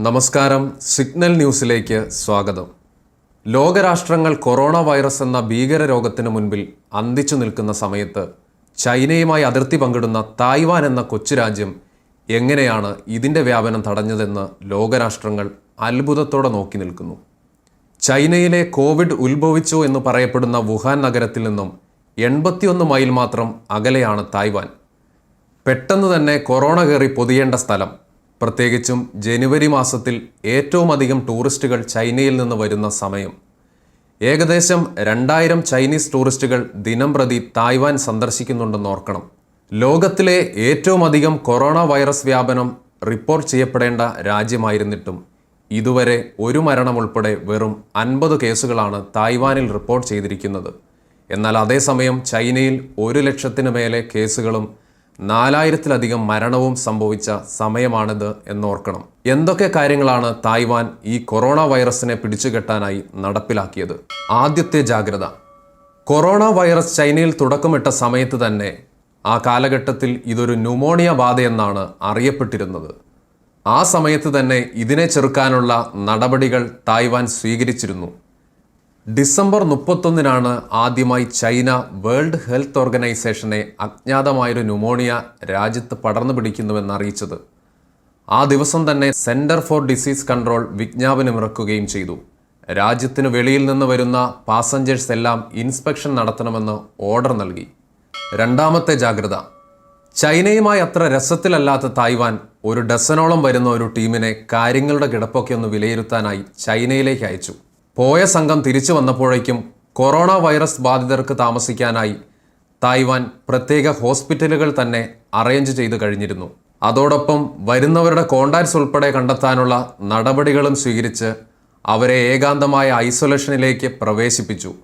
നമസ്കാരം. സിഗ്നൽ ന്യൂസിലേക്ക് സ്വാഗതം. ലോകരാഷ്ട്രങ്ങൾ കൊറോണ വൈറസ് എന്ന ഭീകര രോഗത്തിന് മുൻപിൽ അന്തിച്ചു നിൽക്കുന്ന സമയത്ത് ചൈനയുമായി അതിർത്തി പങ്കിടുന്ന തായ്വാൻ എന്ന കൊച്ചു രാജ്യം എങ്ങനെയാണ് ഇതിന്റെ വ്യാപനം തടഞ്ഞതെന്ന് ലോകരാഷ്ട്രങ്ങൾ അത്ഭുതത്തോടെ നോക്കി നിൽക്കുന്നു. ചൈനയിലെ കോവിഡ് ഉത്ഭവിച്ചു എന്ന് പറയപ്പെടുന്ന വുഹാൻ നഗരത്തിൽ നിന്നും എൺപത്തിയൊന്ന് മൈൽ മാത്രം അകലെയാണ് തായ്വാൻ. പെട്ടെന്ന് തന്നെ കൊറോണ കയറി പൊതിയേണ്ട സ്ഥലം പ്രത്യേകിച്ചും ജനുവരി മാസത്തിൽ ഏറ്റവും അധികം ടൂറിസ്റ്റുകൾ ചൈനയിൽ നിന്ന് വരുന്ന സമയം. ഏകദേശം രണ്ടായിരം ചൈനീസ് ടൂറിസ്റ്റുകൾ ദിനം പ്രതി തായ്വാൻ സന്ദർശിക്കുന്നുണ്ടെന്ന് ഓർക്കണം. ലോകത്തിലെ ഏറ്റവും അധികം കൊറോണ വൈറസ് വ്യാപനം റിപ്പോർട്ട് ചെയ്യപ്പെടേണ്ട രാജ്യമായിരുന്നിട്ടും ഇതുവരെ ഒരു മരണം ഉൾപ്പെടെ വെറും അൻപത് കേസുകളാണ് തായ്വാനിൽ റിപ്പോർട്ട് ചെയ്തിരിക്കുന്നത്. എന്നാൽ അതേസമയം ചൈനയിൽ ഒരു ലക്ഷത്തിന് മേലെ കേസുകളും നാലായിരത്തിലധികം മരണവും സംഭവിച്ച സമയമാണിത് എന്നോർക്കണം. എന്തൊക്കെ കാര്യങ്ങളാണ് തായ്വാൻ ഈ കൊറോണ വൈറസിനെ പിടിച്ചുകെട്ടാനായി നടപ്പിലാക്കിയത്? ആദ്യത്തെ ജാഗ്രത. കൊറോണ വൈറസ് ചൈനയിൽ തുടക്കമിട്ട സമയത്ത് തന്നെ ആ കാലഘട്ടത്തിൽ ഇതൊരു ന്യൂമോണിയ ബാധയെന്നാണ് അറിയപ്പെട്ടിരുന്നത്. ആ സമയത്ത് തന്നെ ഇതിനെ ചെറുക്കാനുള്ള നടപടികൾ തായ്വാൻ സ്വീകരിച്ചിരുന്നു. ഡിസംബർ മുപ്പത്തൊന്നിനാണ് ആദ്യമായി ചൈന വേൾഡ് ഹെൽത്ത് ഓർഗനൈസേഷനെ അജ്ഞാതമായൊരു ന്യൂമോണിയ രാജ്യത്ത് പടർന്നു പിടിക്കുന്നുവെന്ന് അറിയിച്ചത്. ആ ദിവസം തന്നെ സെന്റർ ഫോർ ഡിസീസ് കൺട്രോൾ വിജ്ഞാപനമിറക്കുകയും ചെയ്തു. രാജ്യത്തിന് വെളിയിൽ നിന്ന് വരുന്ന പാസഞ്ചേഴ്സ് എല്ലാം ഇൻസ്പെക്ഷൻ നടത്തണമെന്ന് ഓർഡർ നൽകി. രണ്ടാമത്തെ ജാഗ്രത ചൈനയുമായി അത്ര രസത്തിലല്ലാത്ത തായ്വാൻ ഒരു ഡസനോളം വരുന്ന ഒരു ടീമിനെ കാര്യങ്ങളുടെ കിടപ്പൊക്കെ ഒന്ന് വിലയിരുത്താനായി ചൈനയിലേക്ക് അയച്ചു. പോയ സംഘം തിരിച്ചു വന്നപ്പോഴേക്കും കൊറോണ വൈറസ് ബാധിതർക്ക് താമസിക്കാനായി തായ്വാൻ പ്രത്യേക ഹോസ്പിറ്റലുകൾ തന്നെ അറേഞ്ച് ചെയ്തു കഴിഞ്ഞിരുന്നു. അതോടൊപ്പം വരുന്നവരുടെ കോണ്ടാക്ട്സ് ഉൾപ്പെടെ കണ്ടെത്താനുള്ള നടപടികളും സ്വീകരിച്ച് അവരെ ഏകാന്തമായ ഐസൊലേഷനിലേക്ക് പ്രവേശിപ്പിച്ചു.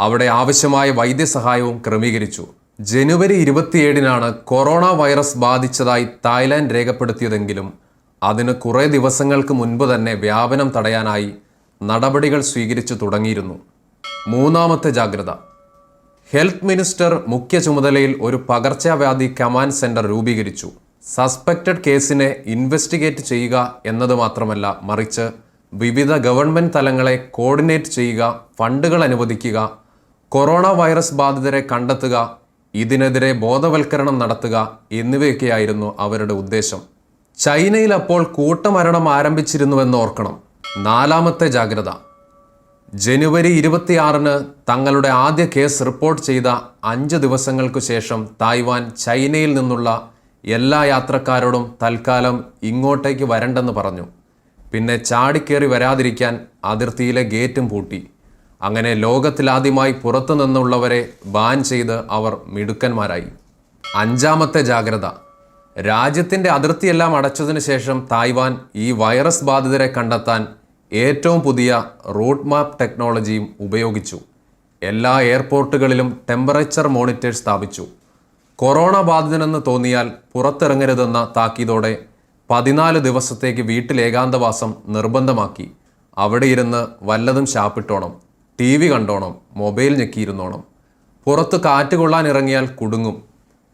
അവിടെ ആവശ്യമായ വൈദ്യസഹായവും ക്രമീകരിച്ചു. ജനുവരി ഇരുപത്തിയേഴിനാണ് കൊറോണ വൈറസ് ബാധിച്ചതായി തായ്ലാൻഡ് രേഖപ്പെടുത്തിയതെങ്കിലും അതിന് കുറേ ദിവസങ്ങൾക്ക് മുൻപ് തന്നെ വ്യാപനം തടയാനായി നടപടികൾ സ്വീകരിച്ചു തുടങ്ങിയിരുന്നു. മൂന്നാമത്തെ ജാഗ്രത. ഹെൽത്ത് മിനിസ്റ്റർ മുഖ്യ ചുമതലയിൽ ഒരു പകർച്ചവ്യാധി കമാൻഡ് സെന്റർ രൂപീകരിച്ചു. സസ്പെക്റ്റഡ് കേസിനെ ഇൻവെസ്റ്റിഗേറ്റ് ചെയ്യുക എന്നത് മാത്രമല്ല മറിച്ച് വിവിധ ഗവൺമെന്റ് തലങ്ങളെ കോർഡിനേറ്റ് ചെയ്യുക ഫണ്ടുകൾ അനുവദിക്കുക കൊറോണ വൈറസ് ബാധിതരെ കണ്ടെത്തുക ഇതിനെതിരെ ബോധവൽക്കരണം നടത്തുക എന്നിവയൊക്കെയായിരുന്നു അവരുടെ ഉദ്ദേശം. ചൈനയിൽ അപ്പോൾ കൂട്ടമരണം ആരംഭിച്ചിരുന്നുവെന്ന് ഓർക്കണം. നാലാമത്തെ ജാഗ്രത. ജനുവരി ഇരുപത്തിയാറിന് തങ്ങളുടെ ആദ്യ കേസ് റിപ്പോർട്ട് ചെയ്ത അഞ്ച് ദിവസങ്ങൾക്കു ശേഷം തായ്വാൻ ചൈനയിൽ നിന്നുള്ള എല്ലാ യാത്രക്കാരോടും തൽക്കാലം ഇങ്ങോട്ടേക്ക് വരണ്ടെന്ന് പറഞ്ഞു. പിന്നെ ചാടിക്കേറി വരാതിരിക്കാൻ അതിർത്തിയിലെ ഗേറ്റും പൂട്ടി. അങ്ങനെ ലോകത്തിലാദ്യമായി പുറത്തു നിന്നുള്ളവരെ ബാൻ ചെയ്ത് അവർ മിടുക്കന്മാരായി. അഞ്ചാമത്തെ ജാഗ്രത. രാജ്യത്തിന്റെ അതിർത്തിയെല്ലാം അടച്ചതിന് ശേഷം തായ്വാൻ ഈ വൈറസ് ബാധിതരെ കണ്ടെത്താൻ ഏറ്റവും പുതിയ റൂട്ട് മാപ്പ് ടെക്നോളജിയും ഉപയോഗിച്ചു. എല്ലാ എയർപോർട്ടുകളിലും ടെമ്പറേച്ചർ മോണിറ്റർ സ്ഥാപിച്ചു. കൊറോണ ബാധിതനെന്ന് തോന്നിയാൽ പുറത്തിറങ്ങരുതെന്ന താക്കീതോടെ പതിനാല് ദിവസത്തേക്ക് വീട്ടിൽ ഏകാന്തവാസം നിർബന്ധമാക്കി. അവിടെ ഇരുന്ന് വല്ലതും ശാപ്പിട്ടോണം ടി വി കണ്ടോണം മൊബൈൽ ഞെക്കിയിരുന്നോണം. പുറത്ത് കാറ്റ് കൊള്ളാൻ ഇറങ്ങിയാൽ കുടുങ്ങും.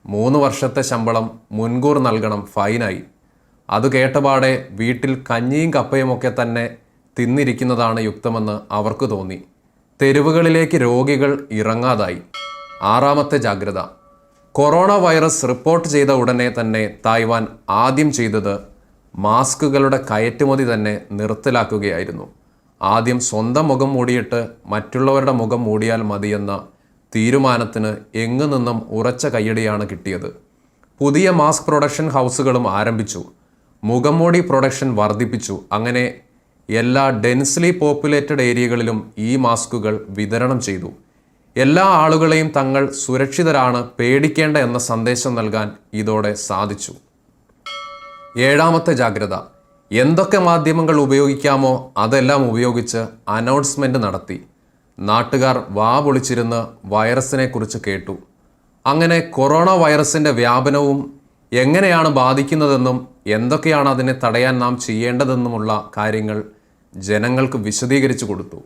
മൂന്ന് വർഷത്തെ ശമ്പളം മുൻകൂർ നൽകണം ഫൈനായി. അത് കേട്ടപാടെ വീട്ടിൽ കഞ്ഞിയും കപ്പയുമൊക്കെ തന്നെ തിന്നിരിക്കുന്നതാണ് യുക്തമെന്ന് അവർക്ക് തോന്നി. തെരുവുകളിലേക്ക് രോഗികൾ ഇറങ്ങാതായി. ആറാമത്തെ ജാഗ്രത. കൊറോണ വൈറസ് റിപ്പോർട്ട് ചെയ്ത ഉടനെ തന്നെ തായ്വാൻ ആദ്യം ചെയ്തത് മാസ്കുകളുടെ കയറ്റുമതി തന്നെ നിർത്തലാക്കുകയായിരുന്നു. ആദ്യം സ്വന്തം മുഖം മൂടിയിട്ട് മറ്റുള്ളവരുടെ മുഖം മൂടിയാൽ മതിയെന്ന തീരുമാനത്തിന് എങ്ങു നിന്നും ഉറച്ച കയ്യടിയാണ് കിട്ടിയത്. പുതിയ മാസ്ക് പ്രൊഡക്ഷൻ ഹൗസുകളും ആരംഭിച്ചു. മുഖംമൂടി പ്രൊഡക്ഷൻ വർദ്ധിപ്പിച്ചു. അങ്ങനെ എല്ലാ ഡെൻസ്ലി പോപ്പുലേറ്റഡ് ഏരിയകളിലും ഈ മാസ്കുകൾ വിതരണം ചെയ്തു. എല്ലാ ആളുകളെയും തങ്ങൾ സുരക്ഷിതരാണ് പേടിക്കേണ്ട എന്ന സന്ദേശം നൽകാൻ ഇതോടെ സാധിച്ചു. ഏഴാമത്തെ ജാഗ്രത. എന്തൊക്കെ മാധ്യമങ്ങൾ ഉപയോഗിക്കാമോ അതെല്ലാം ഉപയോഗിച്ച് അനൗൺസ്മെന്റ് നടത്തി. നാട്ടുകാർ വാ പൊളിച്ചിരുന്ന് വൈറസിനെക്കുറിച്ച് കേട്ടു. അങ്ങനെ കൊറോണ വൈറസിന്റെ വ്യാപനവും എങ്ങനെയാണ് ബാധിക്കുന്നതെന്നും എന്തൊക്കെയാണ് അതിനെ തടയാൻ നാം ചെയ്യേണ്ടതെന്നുമുള്ള കാര്യങ്ങൾ ജനങ്ങൾക്ക് വിശദീകരിച്ചു കൊടുത്തു.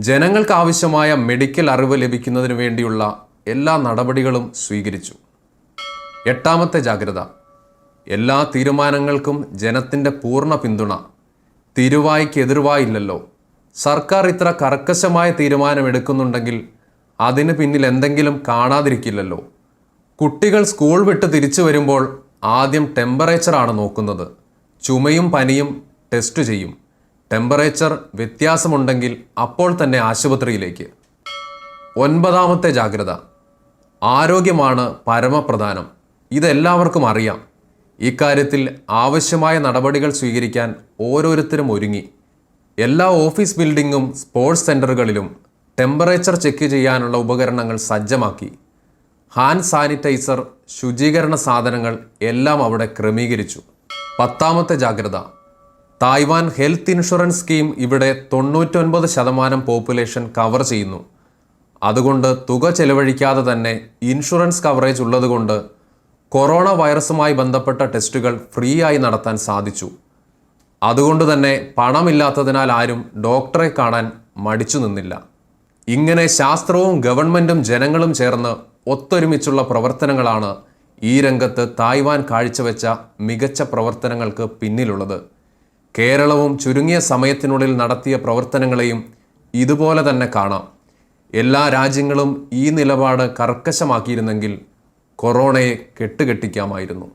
ജനങ്ങൾക്ക് ആവശ്യമായ മെഡിക്കൽ അറിവ് ലഭിക്കുന്നതിന് വേണ്ടിയുള്ള എല്ലാ നടപടികളും സ്വീകരിച്ചു. എട്ടാമത്തെ ജാഗ്രത. എല്ലാ തീരുമാനങ്ങൾക്കും ജനത്തിന്റെ പൂർണ പിന്തുണ. തിരുവായ്ക്ക് എതിർവായില്ലല്ലോ സർക്കാർ ഇത്ര കർക്കശമായ തീരുമാനമെടുക്കുന്നുണ്ടെങ്കിൽ അതിന് പിന്നിൽ എന്തെങ്കിലും കാണാതിരിക്കില്ലല്ലോ. കുട്ടികൾ സ്കൂൾ വിട്ട് തിരിച്ചു വരുമ്പോൾ ആദ്യം ടെമ്പറേച്ചറാണ് നോക്കുന്നത്. ചുമയും പനിയും ടെസ്റ്റ് ചെയ്യും. ടെമ്പറേച്ചർ വ്യത്യാസമുണ്ടെങ്കിൽ അപ്പോൾ തന്നെ ആശുപത്രിയിലേക്ക്. ഒൻപതാമത്തെ ജാഗ്രത. ആരോഗ്യമാണ് പരമപ്രധാനം. ഇതെല്ലാവർക്കും അറിയാം. ഇക്കാര്യത്തിൽ ആവശ്യമായ നടപടികൾ സ്വീകരിക്കാൻ ഓരോരുത്തരും ഒരുങ്ങി. എല്ലാ ഓഫീസ് ബിൽഡിങ്ങും സ്പോർട്സ് സെന്ററുകളിലും ടെമ്പറേച്ചർ ചെക്ക് ചെയ്യാനുള്ള ഉപകരണങ്ങൾ സജ്ജമാക്കി. ഹാൻഡ് സാനിറ്റൈസർ ശുചീകരണ സാധനങ്ങൾ എല്ലാം അവിടെ ക്രമീകരിച്ചു. പത്താമത്തെ ജാഗ്രത. തായ്വാൻ ഹെൽത്ത് ഇൻഷുറൻസ് സ്കീം ഇവിടെ തൊണ്ണൂറ്റൊൻപത് ശതമാനം പോപ്പുലേഷൻ കവർ ചെയ്യുന്നു. അതുകൊണ്ട് തുക ചെലവഴിക്കാതെ തന്നെ ഇൻഷുറൻസ് കവറേജ് ഉള്ളതുകൊണ്ട് കൊറോണ വൈറസുമായി ബന്ധപ്പെട്ട ടെസ്റ്റുകൾ ഫ്രീ ആയി നടത്താൻ സാധിച്ചു. അതുകൊണ്ട് തന്നെ പണമില്ലാത്തതിനാൽ ആരും ഡോക്ടറെ കാണാൻ മടിച്ചു നിന്നില്ല. ഇങ്ങനെ ശാസ്ത്രവും ഗവൺമെന്റും ജനങ്ങളും ചേർന്ന് ഒത്തൊരുമിച്ചുള്ള പ്രവർത്തനങ്ങളാണ് ഈ രംഗത്ത് തായ്വാൻ കാഴ്ചവെച്ച മികച്ച പ്രവർത്തനങ്ങൾക്ക് പിന്നിലുള്ളത്. കേരളവും ചുരുങ്ങിയ സമയത്തിനുള്ളിൽ നടത്തിയ പ്രവർത്തനങ്ങളെയും ഇതുപോലെ തന്നെ കാണാം. എല്ലാ രാജ്യങ്ങളും ഈ നിലപാട് കർക്കശമാക്കിയിരുന്നെങ്കിൽ കൊറോണയെ കെട്ടുകെട്ടിക്കാമായിരുന്നു.